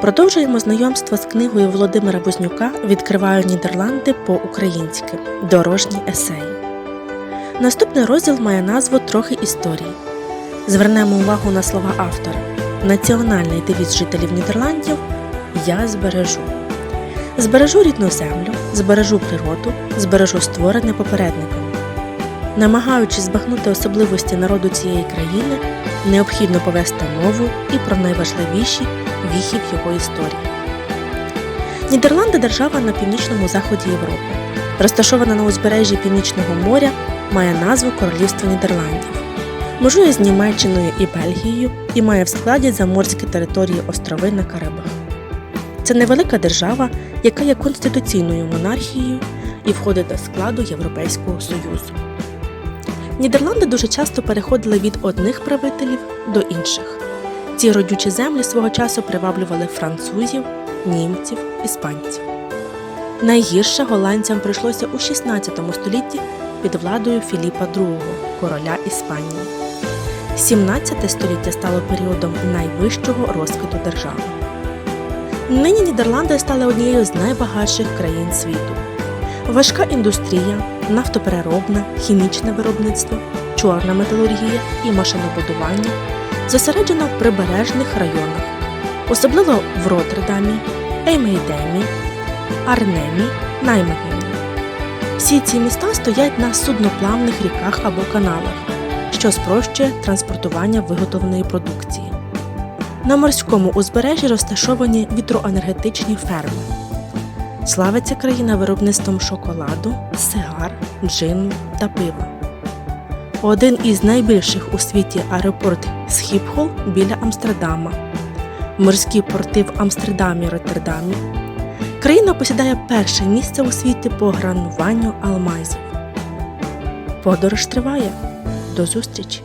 Продовжуємо знайомство з книгою Володимира Вознюка Відкриваю Нідерланди по-українськи. Дорожні есеї. Наступний розділ має назву Трохи історії. Звернемо увагу на слова автора. Національний девіз жителів Нідерландів Я збережу. Збережу рідну землю, збережу природу, збережу створене попередниками. Намагаючись збагнути особливості народу цієї країни, необхідно повести мову і про найважливіші віхів його історії. Нідерланди держава на північному заході Європи. Розташована на узбережжі Північного моря, має назву Королівство Нідерландів. Межує з Німеччиною і Бельгією і має в складі заморські території острови на Карибах. Це невелика держава, яка є конституційною монархією і входить до складу Європейського Союзу. Нідерланди дуже часто переходили від одних правителів до інших. Ці родючі землі свого часу приваблювали французів, німців, іспанців. Найгірше голландцям прийшлося у 16 столітті під владою Філіпа II, короля Іспанії. 17 століття стало періодом найвищого розквіту держави. Нині Нідерланди стали однією з найбагатших країн світу. Важка індустрія, нафтопереробне, хімічне виробництво, чорна металургія і машинобудування зосереджено в прибережних районах, особливо в Роттердамі, Еймейдемі, Арнемі, Наймегені. Всі ці міста стоять на судноплавних ріках або каналах, що спрощує транспортування виготовленої продукції. На морському узбережжі розташовані вітроенергетичні ферми. Славиться країна виробництвом шоколаду, сигар, джину та пива. Один із найбільших у світі аеропорт Схіпхол біля Амстердама, морські порти в Амстердамі і Роттердамі. Країна посідає перше місце у світі по грануванню алмазів. Подорож триває. До зустрічі!